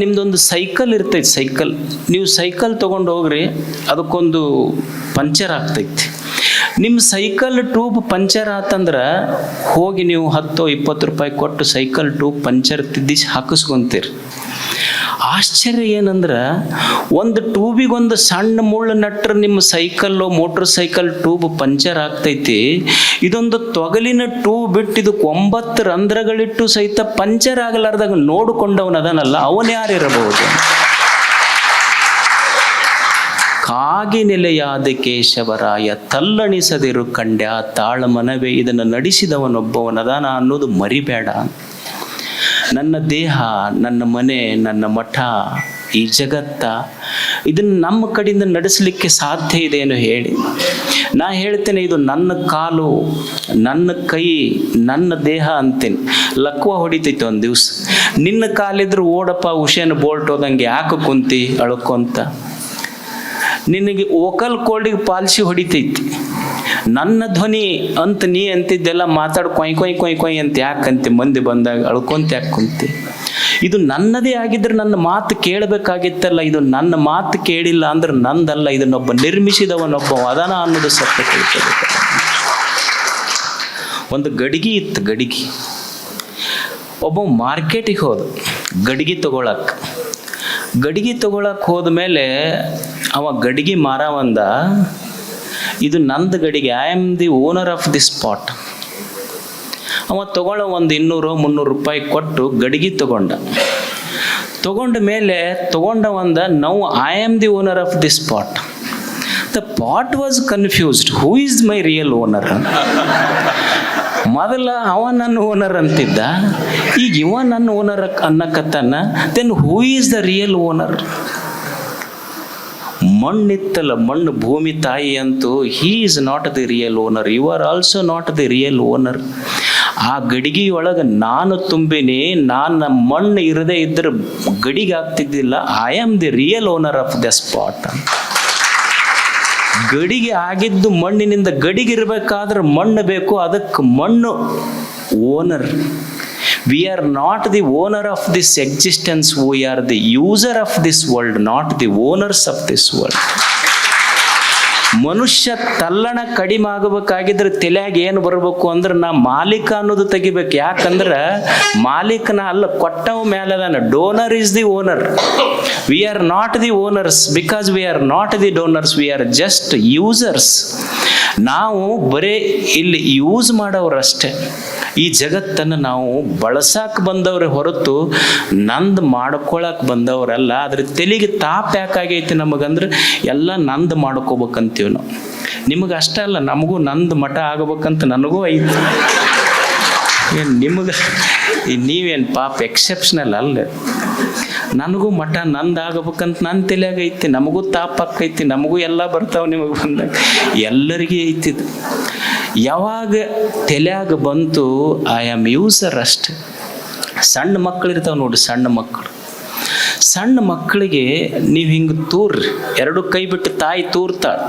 ನಿಮ್ದೊಂದು cycle ಇರ್ತೈತಿ, cycle. ನೀವು cycle ತಗೊಂಡು ಹೋಗ್ರಿ, ಅದಕ್ಕೊಂದು ಪಂಚರ್ ಆಗ್ತೈತಿ. ನಿಮ್ಮ ಸೈಕಲ್ ಟ್ಯೂಬ್ ಪಂಚರ್ ಆತಂದ್ರೆ ಹೋಗಿ ನೀವು ಹತ್ತು ಇಪ್ಪತ್ತು ರೂಪಾಯಿ ಕೊಟ್ಟು ಸೈಕಲ್ ಟ್ಯೂಬ್ ಪಂಚರ್ ತಿದ್ದಿಸಿ ಹಾಕಿಸ್ಕೊಂತೀರಿ. ಆಶ್ಚರ್ಯ ಏನಂದ್ರೆ ಒಂದು ಟ್ಯೂಬಿಗೊಂದು ಸಣ್ಣ ಮುಳ್ಳು ನಟ್ರೆ ನಿಮ್ಮ cycle motor cycle tube puncture ಆಗ್ತೈತಿ. ಇದೊಂದು ತೊಗಲಿನ ಟ್ಯೂಬ್ ಬಿಟ್ಟು ಇದಕ್ಕೆ ಒಂಬತ್ತು ರಂಧ್ರಗಳಿಟ್ಟು ಸಹಿತ ಪಂಚರ್ ಆಗಲಾರ್ದಾಗ ನೋಡಿಕೊಂಡವನದನಲ್ಲ ಅವನು ಯಾರಿರಬಹುದು ಕಾಗಿ ನೆಲೆಯಾದ ಕೇಶವರಾಯ, ತಲ್ಲಣಿಸದಿರು ಕಂಡ್ಯ ತಾಳ ಮನವೇ ಇದನ್ನು ನಡೆಸಿದವನೊಬ್ಬವನದಾನ ಅನ್ನೋದು ಮರಿಬೇಡ. ನನ್ನ ದೇಹ, ನನ್ನ ಮನೆ, ನನ್ನ ಮಠ, ಈ ಜಗತ್ತ ಇದನ್ನು ನಮ್ಮ ಕಡೆಯಿಂದ ನಡೆಸಲಿಕ್ಕೆ ಸಾಧ್ಯ ಇದೆ ಏನು ಹೇಳಿ. ನಾ ಹೇಳ್ತೇನೆ, ಇದು ನನ್ನ ಕಾಲು, ನನ್ನ ಕೈ, ನನ್ನ ದೇಹ ಅಂತೇನೆ. ಲಕ್ವ ಹೊಡಿತೈತೆ ಒಂದು ದಿವಸ. ನಿನ್ನ ಕಾಲಿದ್ರೆ ಓಡಪ್ಪ ಹುಷೇನ ಬೋಲ್ಟ್ ಹೋದಂಗೆ ಯಾಕೆ ಕುಂತಿ ಅಳ್ಕೊಂತ? ನಿನಗೆ ಓಕಲ್ ಕೋಲ್ಡಿಗೆ ಪಾಲಿಸಿ ಹೊಡಿತೈತಿ. ನನ್ನ ಧ್ವನಿ ಅಂತ ನೀ ಅಂತಿದ್ದೆಲ್ಲ ಮಾತಾಡ್ ಕೊಯ್ ಕೊಯ್ ಕೊಯ್ ಕೊಯ್ ಅಂತ ಯಾಕಂತೆ ಮಂದಿ ಬಂದಾಗ ಅಳ್ಕೊಂತ ಯಾಕೆ ಕುಂತಿ? ಇದು ನನ್ನದೇ ಆಗಿದ್ರೆ ನನ್ನ ಮಾತು ಕೇಳಬೇಕಾಗಿತ್ತಲ್ಲ, ಇದು ನನ್ನ ಮಾತು ಕೇಳಿಲ್ಲ ಅಂದ್ರೆ ನಂದಲ್ಲ, ಇದನ್ನೊಬ್ಬ ನಿರ್ಮಿಸಿದವನೊಬ್ಬ ಅದನ ಅನ್ನೋದು ಸತ್ಯ ಕೇಳ್ತದೆ ಒಂದು ಗಡಿಗೆ ಇತ್ತು, ಗಡಿಗೆ. ಒಬ್ಬ ಮಾರ್ಕೆಟಿಗೆ ಹೋದ, ಗಡಿಗೆ ತಗೊಳಕ್. ಗಡಿಗೆ ತಗೊಳಕ್ ಹೋದ್ಮೇಲೆ ಅವ ಗಡಿಗೆ ಮಾರವಂದ ಇದು ನಂದು ಗಡಿಗೆ. I am the owner of the spot ಅವ ತಗೊಳ್ಳೋ ಒಂದು ಇನ್ನೂರು, ಮುನ್ನೂರು ರೂಪಾಯಿ ಕೊಟ್ಟು ಗಡಿಗೆ ತಗೊಂಡ. ತಗೊಂಡ ಮೇಲೆ ತಗೊಂಡ ಒಂದು ನಾವು I am the owner of the spot the pot was confused who is my real owner ಮೊದಲ ಅವ ನನ್ನ ಓನರ್ ಅಂತಿದ್ದ. ಈಗ ಇವ ನನ್ನ owner ಅನ್ನಕತ್ತಾನ. Then who is the real owner ಮಣ್ಣಿತ್ತಲ್ಲ ಮಣ್ಣು ಭೂಮಿ ತಾಯಿ ಅಂತೂ he is not the real owner you are also not the real owner ಆ ಗಡಿಗೆಯೊಳಗೆ ನಾನು ತುಂಬಿನಿ, ನಾನು ಮಣ್ಣು ಇರದೇ ಇದ್ದರೆ ಗಡಿಗೆ ಆಗ್ತಿದ್ದಿಲ್ಲ. I am the real owner of the spot ಗಡಿಗೆ ಆಗಿದ್ದು ಮಣ್ಣಿನಿಂದ ಗಡಿಗೆ ಇರಬೇಕಾದ್ರೆ ಮಣ್ಣು ಬೇಕು, ಅದಕ್ಕೆ ಮಣ್ಣು owner we are not the owner of this existence we are the user of this world not the owners of this world ಮನುಷ್ಯ ತಲ್ಲಣ ಕಡಿಮೆ ಆಗಬೇಕಾಗಿದ್ರೆ ತಲೆಯಾಗ ಏನು ಬರಬೇಕು ಅಂದ್ರೆ ನಾ ಮಾಲೀಕ ಅನ್ನೋದು ತೆಗಿಬೇಕು. ಯಾಕಂದ್ರೆ ಮಾಲೀಕನ ಅಲ್ಲ, ಕೊಟ್ಟವ ಮೇಲೆ donor is the owner we are not the owners because we are not the donors we are just users ನಾವು ಬರೇ ಇಲ್ಲಿ ಯೂಸ್ ಮಾಡೋರಷ್ಟೇ. ಈ ಜಗತ್ತನ್ನು ನಾವು ಬಳಸಕ್ಕೆ ಬಂದವ್ರೆ ಹೊರತು ನಂದು ಮಾಡ್ಕೊಳಕ್ಕೆ ಬಂದವರಲ್ಲ ಅದ್ರ ತೆಲಿಗೆ ತಾಪ ಯಾಕಾಗೈತಿ ನಮಗಂದ್ರೆ ಎಲ್ಲ ನಂದು ಮಾಡ್ಕೋಬೇಕಂತೀವಿ ನಾವು. ನಿಮಗೆ ಅಷ್ಟೇ ಅಲ್ಲ, ನಮಗೂ ನಂದು ಮಠ ಆಗಬೇಕಂತ ನನಗೂ ಐತಿ. ಏನು ನಿಮಗೆ ನೀವೇನು ಪಾಪ ಎಕ್ಸೆಪ್ಷನಲ್ ಅಲ್ಲ ನನಗೂ ಮಠ ನಂದು ಆಗಬೇಕಂತ ನನ್ನ ತಲೆಯಾಗ ಐತಿ, ನಮಗೂ ತಾಪ ಆಕೈತಿ ನಮಗೂ ಎಲ್ಲ ಬರ್ತಾವೆ ನಿಮಗೆ ಬಂದಾಗ. ಎಲ್ಲರಿಗೂ ಐತಿದು ಯಾವಾಗ ತಲೆಯಾಗ ಬಂತು ಐ ಆಮ್ ಯೂಸರ್ ಅಷ್ಟೆ. ಸಣ್ಣ ಮಕ್ಕಳು ಇರ್ತಾವೆ ನೋಡಿ, ಸಣ್ಣ ಮಕ್ಕಳು. ಸಣ್ಣ ಮಕ್ಕಳಿಗೆ ನೀವು ಹಿಂಗೆ ತೂರ್ರಿ, ಎರಡು ಕೈ ಬಿಟ್ಟು ತಾಯಿ ತೂರ್ತಾಳೆ.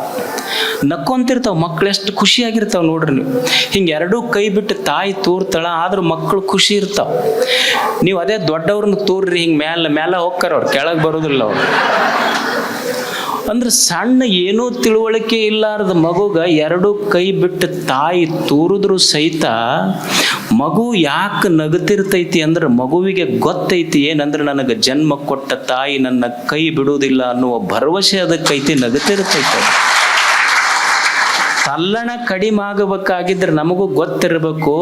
ನಕ್ಕೊಂತಿರ್ತಾವೆ ಮಕ್ಳು ಎಷ್ಟು ಖುಷಿಯಾಗಿರ್ತಾವೆ ನೋಡ್ರಿ ನೀವು. ಹಿಂಗೆ ಎರಡೂ ಕೈ ಬಿಟ್ಟು ತಾಯಿ ತೂರ್ತಾಳ, ಆದ್ರೆ ಮಕ್ಕಳು ಖುಷಿ ಇರ್ತಾವೆ. ನೀವು ಅದೇ ದೊಡ್ಡವ್ರನ್ನ ತೂರ್ರಿ, ಹಿಂಗೆ ಮ್ಯಾಲ ಮ್ಯಾಲ ಹೋಗ್ತಾರ ಅವ್ರು, ಕೆಳಗೆ ಬರೋದಿಲ್ಲ ಅವ್ರು. ಅಂದ್ರೆ ಸಣ್ಣ ಏನೂ ತಿಳುವಳಿಕೆ ಇಲ್ಲಾರದ ಮಗುಗ ಎರಡು ಕೈ ಬಿಟ್ಟು ತಾಯಿ ತೂರಿದ್ರು ಸಹಿತ ಮಗು ಯಾಕೆ ನಗತಿರ್ತೈತಿ ಅಂದ್ರೆ ಮಗುವಿಗೆ ಗೊತ್ತೈತಿ ಏನಂದ್ರೆ ನನಗೆ ಜನ್ಮ ಕೊಟ್ಟ ತಾಯಿ ನನ್ನ ಕೈ ಬಿಡುವುದಿಲ್ಲ ಅನ್ನುವ ಭರವಸೆ ಅದಕ್ಕೈತಿ, ನಗತಿರ್ತೈತಿ. ತಲ್ಲಣ ಕಡಿಮೆ ಆಗಬೇಕಾಗಿದ್ರೆ ನಮಗೂ ಗೊತ್ತಿರಬೇಕು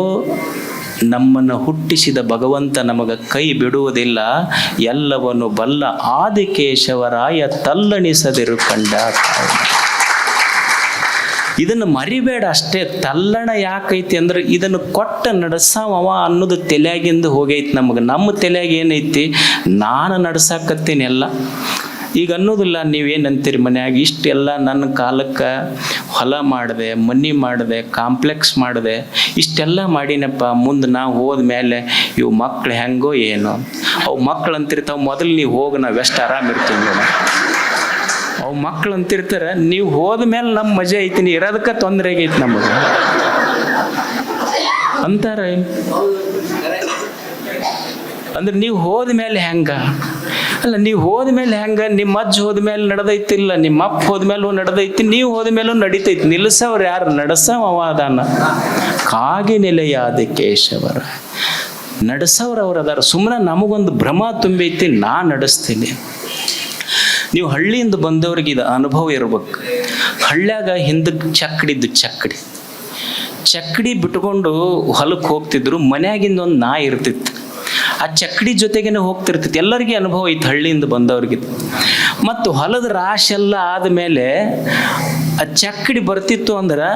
ನಮ್ಮನ್ನು ಹುಟ್ಟಿಸಿದ ಭಗವಂತ ನಮಗೆ ಕೈ ಬಿಡುವುದಿಲ್ಲ. ಎಲ್ಲವನ್ನು ಬಲ್ಲ ಆದಿಕೇಶವರಾಯ ತಲ್ಲಣಿಸದಿರು ಕಂಡ ಇದನ್ನು ಮರಿಬೇಡ ಅಷ್ಟೇ. ತಲ್ಲಣ ಯಾಕೈತಿ ಅಂದ್ರೆ ಇದನ್ನು ಕೊಟ್ಟ ನಡ್ಸಾವ ಅನ್ನೋದು ತಲೆಯಾಗಿಂದ ಹೋಗೈತಿ ನಮಗೆ. ನಮ್ಮ ತಲೆಯಾಗ ಏನೈತಿ? ನಾನು ನಡ್ಸಾಕತ್ತೀನಿ ಎಲ್ಲ. ಈಗ ಅನ್ನೋದಿಲ್ಲ ನೀವೇನಂತೀರಿ ಮನ್ಯಾಗ? ಇಷ್ಟೆಲ್ಲ ನನ್ನ ಕಾಲಕ್ಕೆ ಹೊಲ ಮಾಡಿದೆ, ಮನಿ ಮಾಡಿದೆ ಕಾಂಪ್ಲೆಕ್ಸ್ ಮಾಡಿದೆ, ಇಷ್ಟೆಲ್ಲ ಮಾಡಿನಪ್ಪ. ಮುಂದೆ ನಾವು ಹೋದ್ಮೇಲೆ ಇವು ಮಕ್ಳು ಹೆಂಗೋ ಏನೋ. ಅವು ಮಕ್ಳು ಅಂತಿರ್ತಾವೆ, ಮೊದಲು ನೀವು ಹೋಗಿ, ನಾವು ಎಷ್ಟು ಆರಾಮಿರ್ತೀವಿ ಅವು ಮಕ್ಳು ಅಂತಿರ್ತಾರೆ, ನೀವು ಹೋದ ಮೇಲೆ ನಮ್ಮ ಮಜಾ ಐತಿ, ನೀ ಇರೋದಕ್ಕೆ ತೊಂದರೆ ಆಗೈತಿ ನಮಗೆ. ಅಂತಾರೆ ಅಂದ್ರೆ ನೀವು ಹೋದ ಮೇಲೆ ಹೆಂಗ? ಅಲ್ಲ, ನೀವು ಹೋದ್ಮೇಲೆ ಹೆಂಗ? ನಿಮ್ಮ ಅಜ್ಜ ಹೋದ್ಮೇಲೆ ನಡೆದೈತಿಲ್ಲ, ನಿಮ್ಮ ಅಪ್ಪ ಹೋದ್ಮೇಲೂ ನಡೆದೈತಿ, ನೀವು ಹೋದ್ಮೇಲೂ ನಡೀತೈತಿ. ನಿಲ್ಲಿಸವ್ರು ಯಾರು? ನಡೆಸವ ಅದಾನ ಕಾಗಿ ನೆಲೆಯಾದ ಕೇಶವರ. ನಡೆಸವ್ರು ಅವ್ರು ಅದಾರ. ಸುಮ್ಮನೆ ನಮಗೊಂದು ಭ್ರಮ ತುಂಬೈತಿ, ನಾ ನಡೆಸ್ತೀನಿ. ನೀವು ಹಳ್ಳಿಯಿಂದ ಬಂದವ್ರಿಗೆ ಇದು ಅನುಭವ ಇರ್ಬೇಕು. ಹಳ್ಳ್ಯಾಗ ಹಿಂದಕ್ಕೆ ಚಕ್ಕಡಿದ್ದು ಚಕ್ಕಡಿ ಚಕ್ಕಡಿ ಬಿಟ್ಕೊಂಡು ಹೊಲಕ್ಕೆ ಹೋಗ್ತಿದ್ರು, ಮನ್ಯಾಗಿಂದ ಒಂದು ನಾಯಿ ಇರ್ತಿತ್ತು. ಆ ಚಕ್ಕಡಿ ಜೊತೆಗೇನೆ ಹೋಗ್ತಿರ್ತೈತಿ. ಎಲ್ಲರಿಗೆ ಅನುಭವ ಐತೆ ಹಳ್ಳಿಯಿಂದ ಬಂದವ್ರಿಗೆ. ಮತ್ತು ಹೊಲದ ರಾಶಿ ಎಲ್ಲ ಆದಮೇಲೆ ಆ ಚಕ್ಕಡಿ ಬರ್ತಿತ್ತು ಅಂದ್ರೆ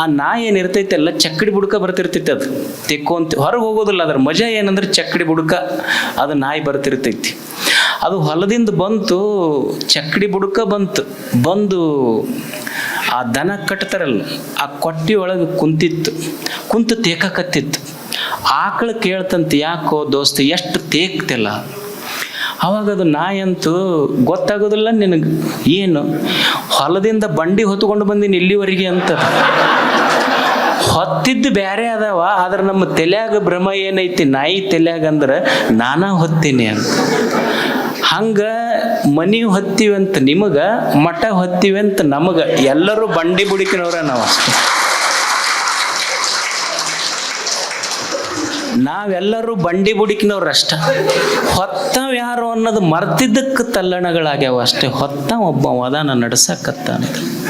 ಆ ನಾಯಿ ಏನಿರ್ತೈತೆ ಅಲ್ಲ ಚಕ್ಕಡಿ ಬುಡಕ ಬರ್ತಿರ್ತೈತೆ ಅದು. ತೆಕ್ಕೊಂತ ಹೊರಗೆ ಹೋಗೋದಿಲ್ಲ, ಅದ್ರ ಮಜಾ ಏನಂದ್ರೆ ಚಕ್ಕಡಿ ಬುಡಕ ಅದು ನಾಯಿ ಬರ್ತಿರ್ತೈತಿ. ಅದು ಹೊಲದಿಂದ ಬಂತು ಚಕ್ಕಡಿ ಬುಡಕ ಬಂತು. ಬಂದು ಆ ದನ ಕಟ್ತಾರಲ್ಲ, ಆ ಕೊಟ್ಟಿ ಒಳಗೆ ಕುಂತಿತ್ತು. ಕುಂತು ತೇಕಕತ್ತಿತ್ತು. ಆಕಳ ಕೇಳ್ತಂತ ಯಾಕೋ ದೋಸ್ತ, ಎಷ್ಟು ತೇಕ್ತಿಲ್ಲ ಅವಾಗ ಅದು ನಾಯಂತೂ ಗೊತ್ತಾಗೋದಿಲ್ಲ ನಿನಗೆ. ಏನು? ಹೊಲದಿಂದ ಬಂಡಿ ಹೊತ್ಕೊಂಡು ಬಂದೀನಿ ಇಲ್ಲಿವರೆಗೆ ಅಂತ. ಹೊತ್ತಿದ್ದು ಬೇರೆ ಅದಾವ, ಆದ್ರೆ ನಮ್ಮ ತಲೆಯಾಗ ಭ್ರಮ ಏನೈತಿ, ನಾಯಿ ತಲೆಯಾಗ ಅಂದ್ರೆ ನಾನಾ ಹೊತ್ತೀನಿ ಅಂತ. ಹಂಗ ಮನಿ ಹೊತ್ತೀವಿ ಅಂತ ನಿಮಗ, ಮಠ ಹೊತ್ತೀವಿ ಅಂತ ನಮಗ. ಎಲ್ಲರೂ ಬಂಡಿ ಬುಡಿಕಿನವ್ರ ನಾವು ಅಷ್ಟೇ. ನಾವೆಲ್ಲರೂ ಬಂಡಿ ಬುಡಿಕಿನವ್ರು ಅಷ್ಟ. ಹೊತ್ತವ್ ಯಾರು ಅನ್ನೋದು ಮರ್ತಿದ್ದಕ್ಕೆ ತಲ್ಲಣಗಳಾಗ್ಯಾವ ಅಷ್ಟೇ. ಹೊತ್ತ ಒಬ್ಬ ವದಾನ ನಡೆಸಕತ್ತಾನೆ.